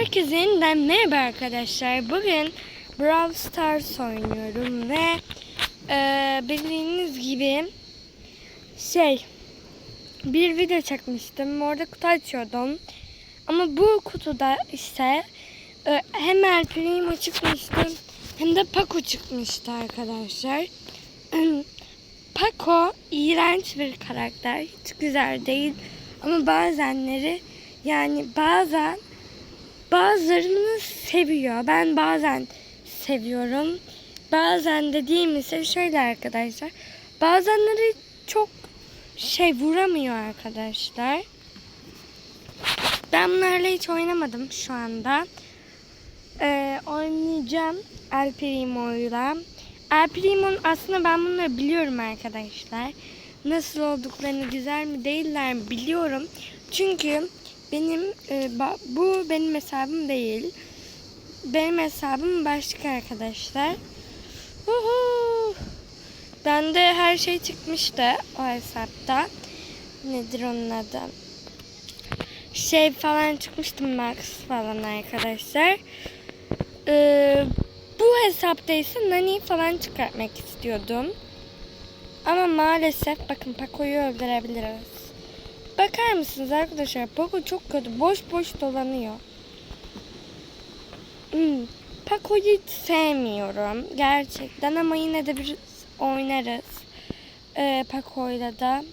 Herkese yeniden merhaba arkadaşlar. Bugün Brawl Stars oynuyorum ve e, bildiğiniz gibi şey bir video çekmiştim. Orada kutu açıyordum. Ama bu kutuda ise e, hem El Primo çıkmıştı hem de Paco çıkmıştı arkadaşlar. Paco iğrenç bir karakter. Hiç güzel değil. Ama bazenleri yani bazen bazılarını seviyor. Ben bazen seviyorum. Bazen dediğim ise şöyle arkadaşlar. Bazenleri çok şey vuramıyor arkadaşlar. Ben bunlarla hiç oynamadım şu anda. Ee, oynayacağım El Primo'yla. El Primo'nun aslında ben bunları biliyorum arkadaşlar. Nasıl olduklarını güzel mi değiller mi biliyorum. Çünkü benim e, bu benim hesabım değil. Benim hesabım başka arkadaşlar. Uhu. Bende her şey çıkmıştı o hesapta. Nedir onun adı? Şey falan çıkmıştı Max falan arkadaşlar. Ee, bu hesapta ise Nani falan çıkartmak istiyordum. Ama maalesef bakın Paco'yu öldürebiliriz. Bakar mısınız arkadaşlar? Paco çok kötü. Boş boş dolanıyor. Hmm. Paco'yu sevmiyorum. Gerçekten ama yine de bir oynarız. Ee, Paco'yla da.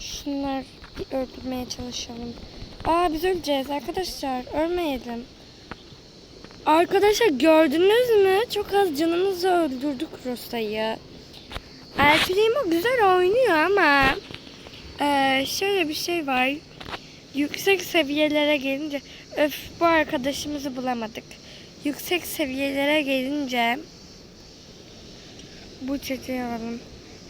Şunlar öldürmeye çalışalım. Aa biz öleceğiz arkadaşlar. Ölmeyelim. Arkadaşlar gördünüz mü? Çok az canımızı öldürdük Rosa'yı. Primo güzel oynuyor ama şöyle bir şey var. Yüksek seviyelere gelince öf bu arkadaşımızı bulamadık. Yüksek seviyelere gelince bu çeteyi alalım.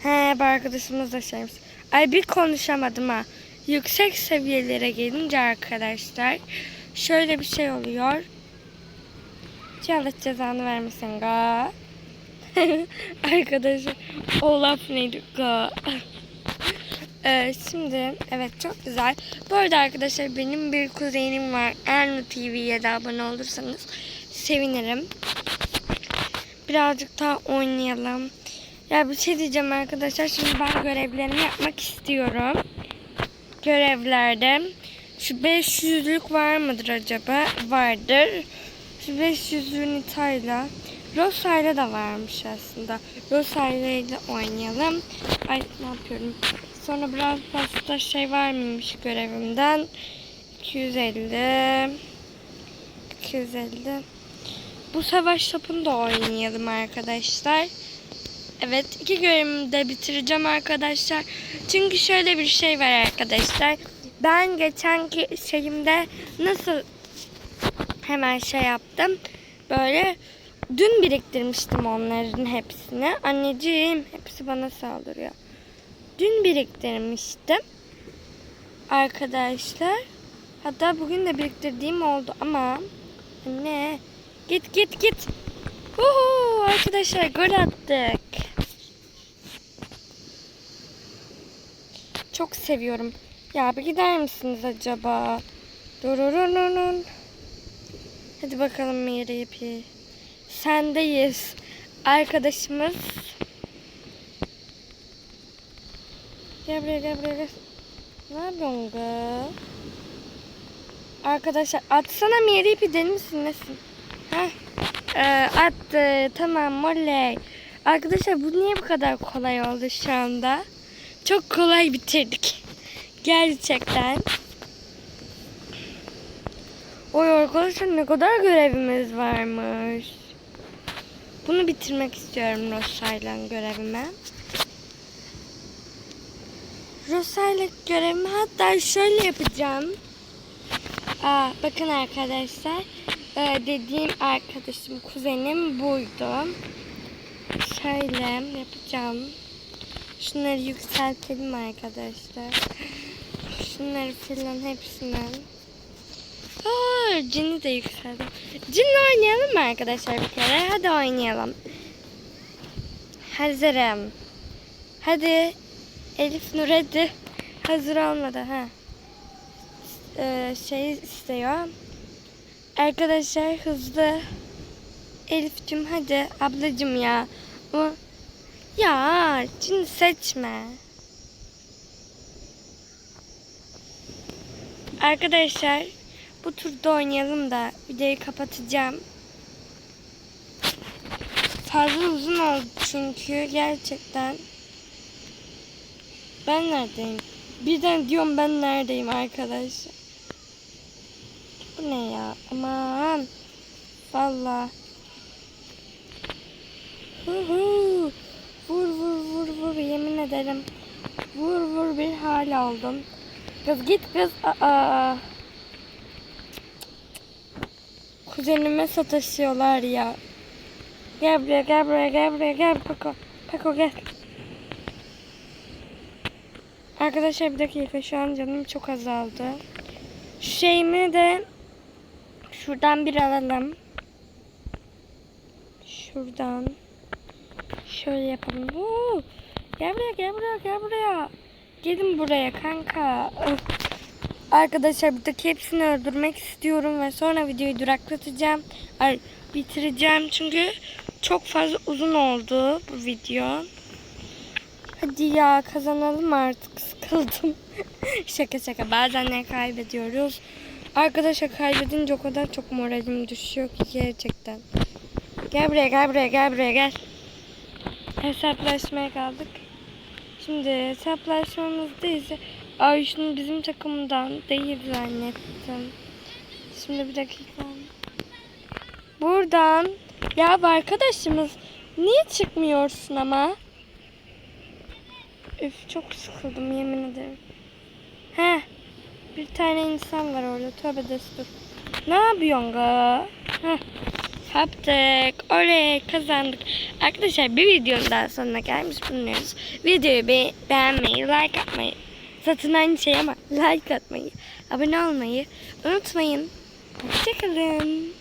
He bu arkadaşımız da şeymiş. Ay bir konuşamadım ha. Yüksek seviyelere gelince arkadaşlar şöyle bir şey oluyor. Allah cezanı vermesin ga. Arkadaşlar o laf neydi ga. Ee, şimdi evet çok güzel. Bu arada arkadaşlar benim bir kuzenim var. Ernu TV'ye de abone olursanız sevinirim. Birazcık daha oynayalım. Ya bir şey diyeceğim arkadaşlar. Şimdi ben görevlerimi yapmak istiyorum. Görevlerde şu 500'lük var mıdır acaba? Vardır. Şu 500'lüğün İtalya. Rosa'yla da varmış aslında. Rosa'yla ile oynayalım. Ay ne yapıyorum? Sonra biraz pasta şey var mıymış görevimden? 250 250 Bu savaş topunu da oynayalım arkadaşlar. Evet iki görevimi de bitireceğim arkadaşlar. Çünkü şöyle bir şey var arkadaşlar. Ben geçenki şeyimde nasıl hemen şey yaptım. Böyle dün biriktirmiştim onların hepsini. Anneciğim hepsi bana saldırıyor. Dün biriktirmiştim. Arkadaşlar. Hatta bugün de biriktirdiğim oldu ama ne? Git git git. Uhu, arkadaşlar gol attık. Çok seviyorum. Ya bir gider misiniz acaba? Dururununun. Hadi bakalım Miri ipi. Sendeyiz. Arkadaşımız. Gel buraya gel buraya gel. Ne yapıyorsun kız? Arkadaşlar atsana Miri ipi deli misin nesin? Heh. Ee, attı. Tamam oley. Arkadaşlar bu niye bu kadar kolay oldu şu anda? Çok kolay bitirdik. Gerçekten. Oy arkadaşlar ne kadar görevimiz varmış. Bunu bitirmek istiyorum Rosa'yla görevimi. Rosa'yla görevimi hatta şöyle yapacağım. Aa, bakın arkadaşlar. Ee, dediğim arkadaşım, kuzenim buydu. Şöyle yapacağım. Şunları yükseltelim arkadaşlar. Şunları filan hepsini. Aa, Cin'i de yükseldim. Cin'le oynayalım mı arkadaşlar bir kere? Hadi oynayalım. Hazırım. Hadi. Elif Nur hadi. Hazır olmadı ha. Ee, şey istiyor. Arkadaşlar hızlı. Elif'cim hadi ablacım ya. O... Ya cin seçme. Arkadaşlar bu turda oynayalım da videoyu kapatacağım. Fazla uzun oldu çünkü gerçekten. Ben neredeyim? Birden diyorum ben neredeyim arkadaşlar. Bu ne ya? Aman. Valla. Vur vur vur vur yemin ederim. Vur vur bir hal oldum. Kız git kız. Aa. Kuzenime sataşıyorlar ya. Gel buraya gel buraya gel buraya gel Paco. Paco gel. Arkadaşlar bir dakika şu an canım çok azaldı. Şu şeyimi de şuradan bir alalım. Şuradan. Şöyle yapalım. Oo, gel buraya gel buraya gel buraya. Gelin buraya kanka. Öf. Arkadaşlar buradaki hepsini öldürmek istiyorum ve sonra videoyu duraklatacağım. Ay, bitireceğim çünkü çok fazla uzun oldu bu video. Hadi ya kazanalım artık sıkıldım. şaka şaka bazen ne kaybediyoruz. Arkadaşlar kaybedince o kadar çok moralim düşüyor ki gerçekten. Gel buraya gel buraya gel buraya gel. Hesaplaşmaya kaldık. Şimdi hesaplaşmamızdayız. Ay şunu bizim takımdan değil zannettim. Şimdi bir dakika. Buradan ya arkadaşımız niye çıkmıyorsun ama? Üf çok sıkıldım yemin ederim. He bir tane insan var orada tövbe destur. Ne yapıyorsun ga? Heh. Yaptık. Oley kazandık. Arkadaşlar bir videonun daha sonuna gelmiş bulunuyoruz. Videoyu be beğenmeyi, like atmayı, satın aynı şey ama like atmayı, abone olmayı unutmayın. Hoşçakalın.